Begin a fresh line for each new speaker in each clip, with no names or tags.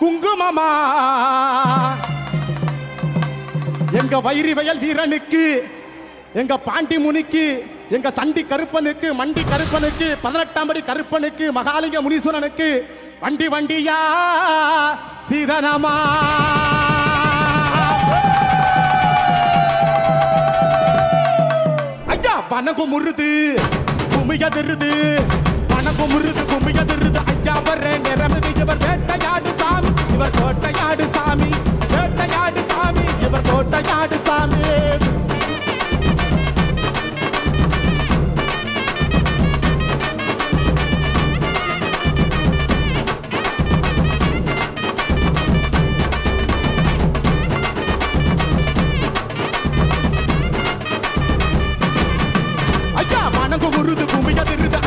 குங்குமமா? எங்க வைரி வயல் வீரனுக்கு எங்க பாண்டி முனிக்கு எங்க சண்டி கருப்பனுக்கு மண்டி கருப்பனுக்கு பதினெட்டாம் படி கருப்பனுக்கு மகாலிங்க முனீஸ்வரனுக்கு வண்டி வண்டியா? சீதனமா? ஐயா வனகம் முருது குமியதிருது வனகம் முருது குமியதிருது ஐயா வர நிறமிது இவர் வேட்டையாடு சாமி இவர் கோட்டையாடு சாமி வேட்டையாடு சாமி இவர் கோட்டையாடு சாமி ஐயா வனகம் முருது குமியதிருது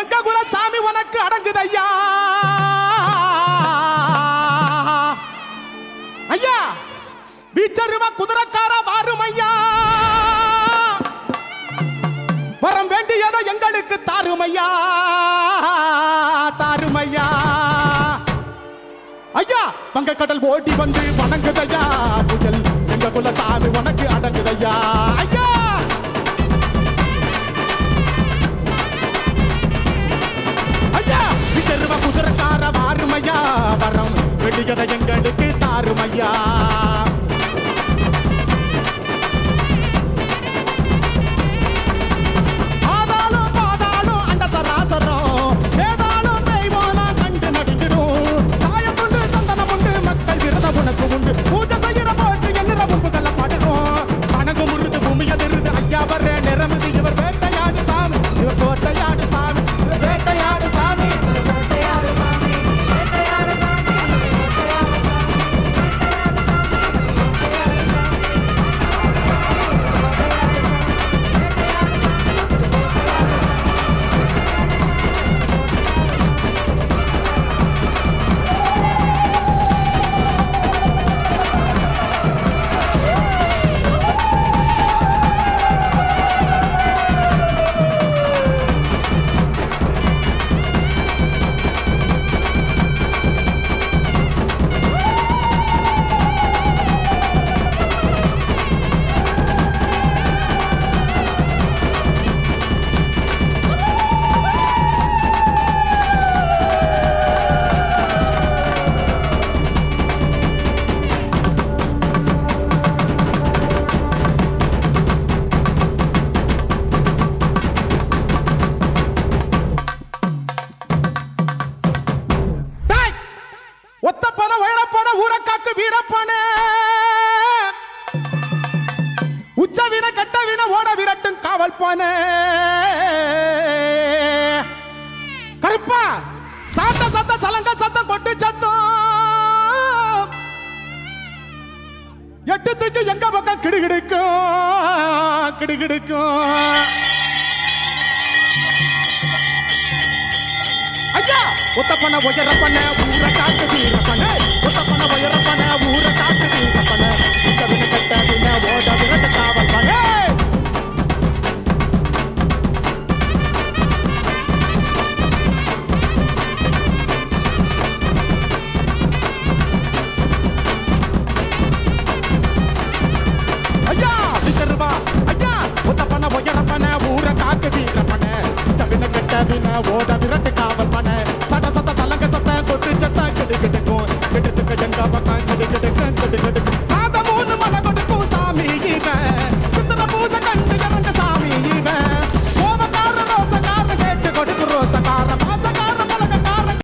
எங்க குல சாமி உனக்கு அடங்குது ஐயா ஐயா வீச்சருவா குதிரைக்கார வாரும் ஐயா வரம் வேண்டியதோ எங்களுக்கு தாருமையா? தாருமையா? ஐயா வங்க கடல் ஓடி வந்து வணங்குதையா? புயல் எங்க குல சாமி உனக்கு அடங்குதையா? ஐயா வரம் வெடிகத எங்களுக்கு தாருமையா விரட்டும் கருப்பா. சாத்த சத்த சலங்க சத்தம் கொட்டு சத்தம். எட்டு தூக்கி எங்க பக்கம் கிடுகிடுக்கும் கிடுகிடுக்கும் ஐயா ஒத்தப்பன உயரப்பன ஊர காட்டு வீரப்பன ஒத்தப்பன உயரப்பன ஊர காட்டு வீரப்பன சவின கட்ட வின ஓட